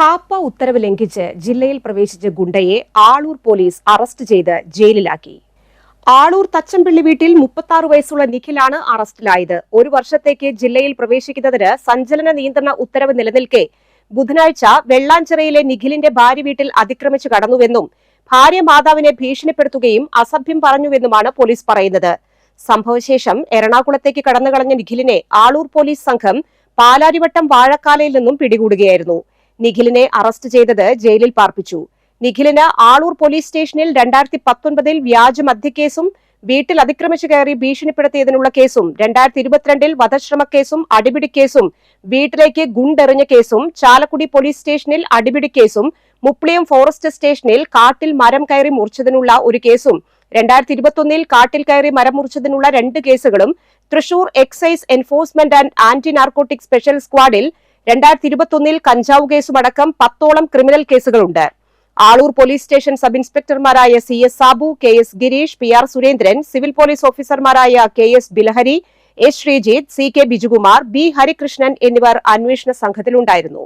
കാപ്പ ഉത്തരവ് ലംഘിച്ച് ജില്ലയിൽ പ്രവേശിച്ച ഗുണ്ടയെ ആളൂർ പോലീസ് അറസ്റ്റ് ചെയ്ത് ജയിലിലാക്കി. ആളൂർ തച്ചമ്പിള്ളി വീട്ടിൽ മുപ്പത്തി വയസ്സുള്ള നിഖിലാണ് അറസ്റ്റിലായത്. ഒരു വർഷത്തേക്ക് ജില്ലയിൽ പ്രവേശിക്കുന്നതിന് സഞ്ചലന നിയന്ത്രണ ഉത്തരവ് നിലനിൽക്കെ ബുധനാഴ്ച വെള്ളാഞ്ചിറയിലെ നിഖിലിന്റെ ഭാര്യ വീട്ടിൽ അതിക്രമിച്ചു കടന്നുവെന്നും ഭാര്യ മാതാവിനെ ഭീഷണിപ്പെടുത്തുകയും അസഭ്യം പറഞ്ഞുവെന്നുമാണ് പോലീസ് പറയുന്നത്. സംഭവശേഷം എറണാകുളത്തേക്ക് കടന്നുകളഞ്ഞ നിഖിലിനെ ആളൂർ പോലീസ് സംഘം പാലാരിവട്ടം വാഴക്കാലയിൽ നിന്നും പിടികൂടുകയായിരുന്നു. നിഖിലിനെ അറസ്റ്റ് ചെയ്തത് ജയിലിൽ പാർപ്പിച്ചു. നിഖിലിന് ആളൂർ പോലീസ് സ്റ്റേഷനിൽ രണ്ടായിരത്തി പത്തൊൻപതിൽ വ്യാജ മദ്യക്കേസും വീട്ടിൽ അതിക്രമിച്ചു കയറി ഭീഷണിപ്പെടുത്തിയതിനുള്ള കേസും രണ്ടായിരത്തി ഇരുപത്തിരണ്ടിൽ വധശ്രമ കേസും അടിപിടി കേസും വീട്ടിലേക്ക് ഗുണ്ടെറിഞ്ഞ കേസും ചാലക്കുടി പോലീസ് സ്റ്റേഷനിൽ അടിപിടി കേസും മുപ്ലിയം ഫോറസ്റ്റ് സ്റ്റേഷനിൽ കാട്ടിൽ മരം കയറി മുറിച്ചതിനുള്ള ഒരു കേസും രണ്ടായിരത്തി ഇരുപത്തൊന്നിൽ കാട്ടിൽ കയറി മരം മുറിച്ചതിനുള്ള രണ്ട് കേസുകളും Thrissur excise enforcement and anti narcotic special സ്ക്വാഡിൽ രണ്ടായിരത്തി ഇരുപത്തൊന്നിൽ കഞ്ചാവ് കേസുമടക്കം പത്തോളം ക്രിമിനൽ കേസുകളുണ്ട്. Aloor police station sub ഇൻസ്പെക്ടർമാരായ C S Sabu K S Girish P R Surendran civil police ഓഫീസർമാരായ K S Bilahari S Sreejith C K Bijukumar B Harikrishnan എന്നിവർ അന്വേഷണ സംഘത്തിലുണ്ടായിരുന്നു.